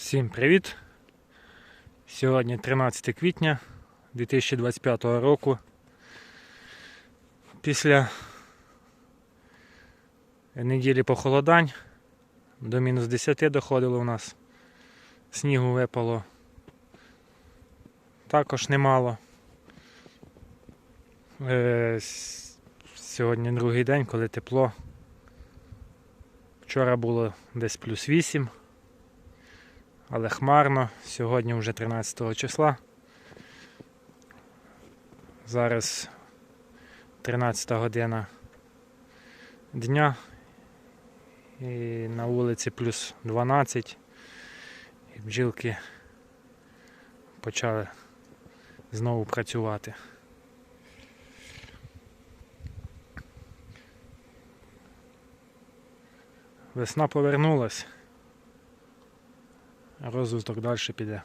Всім привіт! Сьогодні 13 квітня 2025 року. Після неділі похолодань до мінус 10 доходило у нас. Снігу випало також немало. Е, Сьогодні другий день, коли тепло. Вчора було десь плюс 8 але хмарно. Сьогодні вже 13 числа. Зараз 13 година дня. І на вулиці плюс 12. І бджілки почали знову працювати. Весна повернулась. Розвиток далі піде.